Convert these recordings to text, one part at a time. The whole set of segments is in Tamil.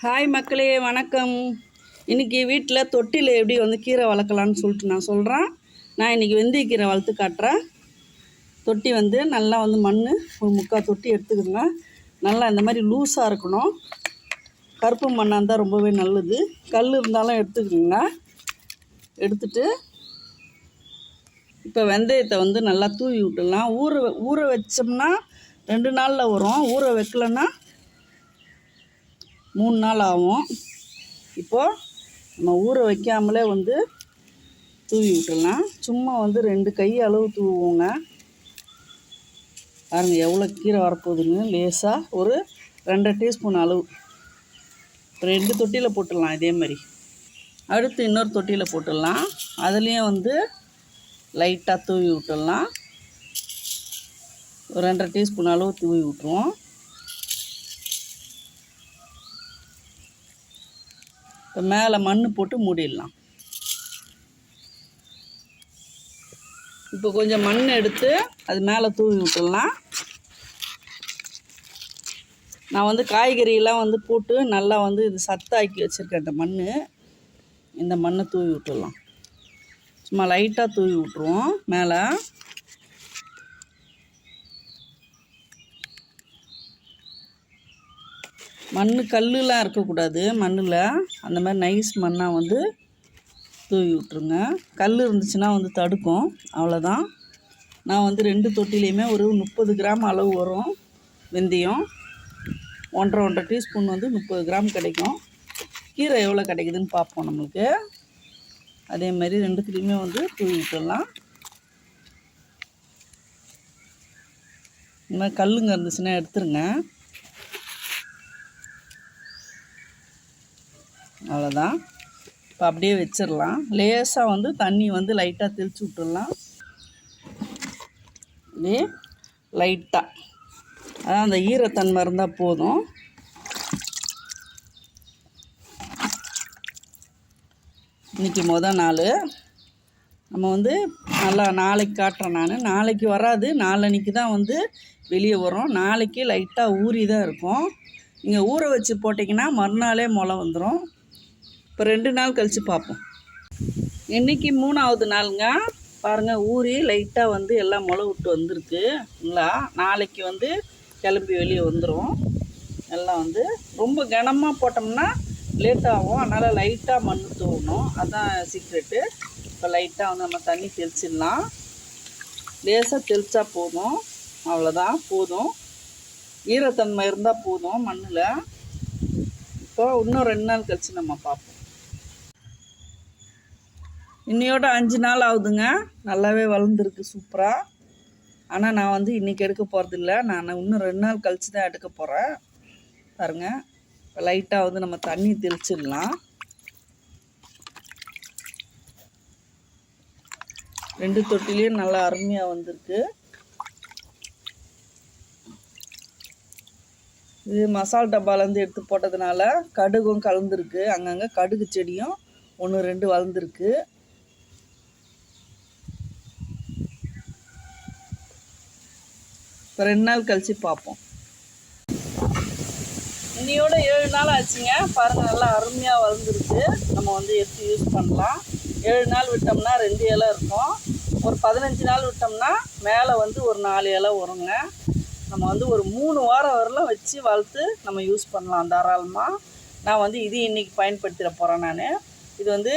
ஹாய் மக்களே வணக்கம். இன்றைக்கி வீட்டில் தொட்டியில் எப்படி வந்து கீரை வளர்க்கலான்னு சொல்லிட்டு நான் சொல்கிறேன் நான் இன்றைக்கி வெந்தய கீரை வளர்த்து காட்டுறேன். தொட்டி வந்து நல்லா வந்து மண் ஒரு முக்கால் தொட்டி எடுத்துக்கோங்க. நல்லா இந்த மாதிரி லூஸாக இருக்கணும். கருப்பு மண்ணாக இருந்தால் ரொம்பவே நல்லது. கல் இருந்தாலும் எடுத்துக்கோங்க. எடுத்துட்டு இப்போ வெந்தயத்தை வந்து நல்லா தூவி விட்டுடலாம். ஊற ஊற வச்சோம்னா ரெண்டு நாளில் வரும். ஊற வைக்கலன்னா மூணு நாள் ஆகும். இப்போது நம்ம ஊற வைக்காமலே வந்து தூவி விட்டுடலாம். சும்மா வந்து ரெண்டு கை அளவு தூவுவோங்க. பாருங்கள் எவ்வளோ கீரை வரப்போகுதுன்னு. லேசாக ஒரு ரெண்டரை டீஸ்பூன் அளவு. ரெண்டு தொட்டியில் போட்டுடலாம் இதே மாதிரி. அடுத்து இன்னொரு தொட்டியில் போட்டுடலாம். அதுலேயும் வந்து லைட்டாக தூவி விட்டுடலாம். ஒரு ரெண்டரை டீஸ்பூன் அளவு தூவி விட்ருவோம் இப்போ மேலே மண் போட்டு மூடிடலாம். இப்போ கொஞ்சம் மண் எடுத்து அது மேலே தூவி விட்டுடலாம். நான் வந்து காய்கறியெல்லாம் வந்து போட்டு நல்லா வந்து இது சத்தாக்கி வச்சுருக்கேன் இந்த மண் இந்த மண்ணை தூவி விட்டுடலாம். சும்மா லைட்டாக தூவி விட்ருவோம் மேலே. மண் கல்லுலாம் இருக்கக்கூடாது மண்ணில். அந்த மாதிரி நைஸ் மண்ணாக வந்து தூவி விட்ருங்க கல் இருந்துச்சுன்னா வந்து தடுக்கும் அவ்வளோதான் நான் வந்து ரெண்டு தொட்டிலையுமே ஒரு முப்பது கிராம் அளவு வரும் வெந்தயம். ஒன்றரை ஒன்றரை டீஸ்பூன் வந்து முப்பது கிராம் கிடைக்கும். கீரை எவ்வளோ கிடைக்குதுன்னு பார்ப்போம் நம்மளுக்கு. அதே மாதிரி ரெண்டுத்துலேயுமே வந்து தூவி விட்டுடலாம். இந்த மாதிரி கல்லுங்க இருந்துச்சுன்னா எடுத்துருங்க. அவ்வளோதான் இப்போ அப்படியே வச்சிடலாம். லேசாக வந்து தண்ணி வந்து லைட்டாக தெளித்து விட்டுடலாம். அப்படியே லைட்டாக அதான் அந்த ஈரத்தன்மை இருந்தால் போதும். இன்றைக்கி மொதல் நாள். நம்ம வந்து நல்லா நாளைக்கு காட்டுறேன் நான். நாளைக்கு வராது. நாளன்னைக்கு தான் வந்து வெளியே வரும் நாளைக்கு லைட்டாக ஊறி தான் இருக்கும். நீங்கள் ஊற வச்சு போட்டிங்கன்னா மறுநாளே முளை வந்துடும் இப்போ ரெண்டு நாள் கழித்து பார்ப்போம் இன்றைக்கி மூணாவது நாளுங்க? பாருங்கள் ஊறி லைட்டாக வந்து எல்லாம் முளை விட்டு வந்திருக்குங்களா நாளைக்கு வந்து கிளம்பி வெளியே வந்துடும் எல்லாம் வந்து ரொம்ப கனமாக போட்டோம்னா லேட் ஆகும். அதனால் லைட்டாக மண் தூவணும் அதுதான் சீக்ரெட்டு இப்போ லைட்டாக வந்து நம்ம தண்ணி தெளிச்சிடலாம். லேசாக தெளித்தா போதும். அவ்வளோதான் போதும். ஈரத்தன்மை இருந்தால் போதும் மண்ணில். இப்போ இன்னும் ரெண்டு நாள் கழித்து நம்ம பார்ப்போம் இன்னையோட அஞ்சு நாள் ஆகுதுங்க. நல்லாவே வளர்ந்துருக்கு சூப்பராக ஆனால் நான் வந்து இன்றைக்கி எடுக்க போகிறதில்ல நான் இன்னும் ரெண்டு நாள் கழித்து தான் எடுக்க போகிறேன் பாருங்க. லைட்டாக வந்து நம்ம தண்ணி தெளிச்சிடலாம். ரெண்டு தொட்டிலையும் நல்லா அருமையாக வந்திருக்கு. இது மசால் டப்பாலேருந்து எடுத்து போட்டதுனால கடுகும் கலந்துருக்கு. அங்கங்கே கடுகு செடியும் ஒன்று ரெண்டு வளர்ந்துருக்கு. ரெண்டு நாள் கழித்து பார்ப்போம். இன்னையோட ஏழு நாள் ஆச்சுங்க. பாருங்கள் நல்லா அருமையாக வளர்ந்துருக்கு நம்ம வந்து எடுத்து யூஸ் பண்ணலாம். ஏழு நாள் விட்டோம்னா ரெண்டு இலை இருக்கும். ஒரு பதினஞ்சு நாள் விட்டோம்னா மேலே வந்து ஒரு நாலு இலை வருங்க. நம்ம வந்து ஒரு மூணு வாரம் வரலாம் வச்சு வளர்த்து நம்ம யூஸ் பண்ணலாம் தாராளமாக நான் வந்து இது இன்றைக்கி பயன்படுத்திட போகிறேன் நான். இது வந்து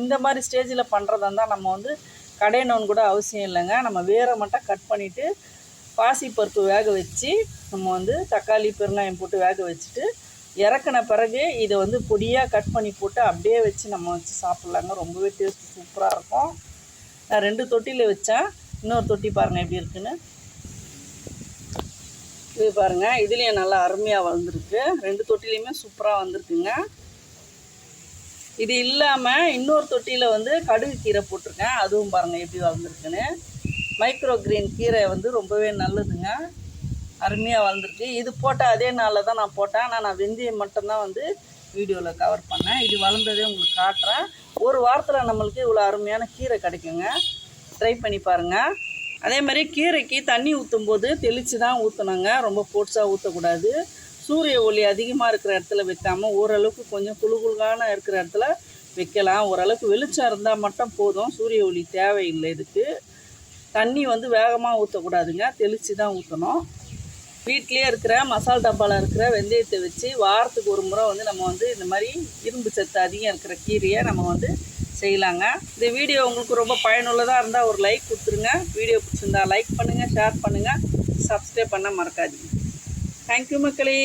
இந்த மாதிரி ஸ்டேஜில் பண்ணுறதா இருந்தால் நம்ம வந்து கடையணுன்னு கூட அவசியம் இல்லைங்க. நம்ம வேரை மட்டும் கட் பண்ணிவிட்டு பாசிப்பருப்பு வேக வச்சு நம்ம வந்து தக்காளி பெருங்காயம் போட்டு வேக வச்சுட்டு இறக்குன பிறகு இதை வந்து பொடியாக கட் பண்ணி போட்டு அப்படியே வச்சு நம்ம வச்சு சாப்பிட்லாங்க. ரொம்பவே டேஸ்ட் சூப்பராக இருக்கும். நான் ரெண்டு தொட்டியில் வச்சேன். இன்னொரு தொட்டி பாருங்கள் எப்படி இருக்குன்னு. இது பாருங்கள் இதுலேயும் நல்லா அருமையாக வளர்ந்துருக்கு. ரெண்டு தொட்டிலையுமே சூப்பராக வந்திருக்குங்க. இது இல்லாமல் இன்னொரு தொட்டியில் வந்து கடுகு கீரை போட்டிருக்கேன். அதுவும் பாருங்கள் எப்படி வளர்ந்துருக்குன்னு. மைக்ரோ கிரீன் கீரை வந்து ரொம்பவே நல்லதுங்க. அருமையாக வளர்ந்துருக்கு. இது போட்ட அதே நாளில் தான் நான் போட்டேன். ஆனால் நான் வெந்தயம் மட்டும்தான் வந்து வீடியோவில் கவர் பண்ணேன். இது வளர்ந்ததே உங்களுக்கு காட்டுறேன். ஒரு வாரத்தில் நம்மளுக்கு இவ்வளோ அருமையான கீரை கிடைக்குங்க. ட்ரை பண்ணி பாருங்கள் அதே மாதிரி கீரைக்கு தண்ணி ஊற்றும் போது தெளித்து தான் ஊற்றணுங்க ரொம்ப ஃபோர்ஸாக ஊற்றக்கூடாது சூரிய ஒளி அதிகமாக இருக்கிற இடத்துல வைக்காமல் ஓரளவுக்கு கொஞ்சம் குளுகுளுகான இருக்கிற இடத்துல வைக்கலாம். ஓரளவுக்கு வெளிச்சம் இருந்தால் மட்டும் போதும். சூரிய ஒளி தேவையில்லை இதுக்கு. தண்ணி வந்து வேகமாக ஊற்றக்கூடாதுங்க தெளித்து தான் ஊற்றணும் வீட்லேயே இருக்கிற மசால் டப்பாவில் இருக்கிற வெந்தயத்தை வச்சு வாரத்துக்கு ஒரு முறை வந்து நம்ம வந்து இந்த மாதிரி இரும்பு சத்து அதிகம் இருக்கிற கீரையை நம்ம வந்து செய்யலாங்க. இந்த வீடியோ உங்களுக்கு ரொம்ப பயனுள்ளதாக இருந்தால் ஒரு லைக் கொடுத்துருங்க. வீடியோ பிடிச்சிருந்தா லைக் பண்ணுங்கள் ஷேர் பண்ணுங்கள் சப்ஸ்கிரைப் பண்ண மறக்காதீங்க. தேங்க்யூ மக்களே.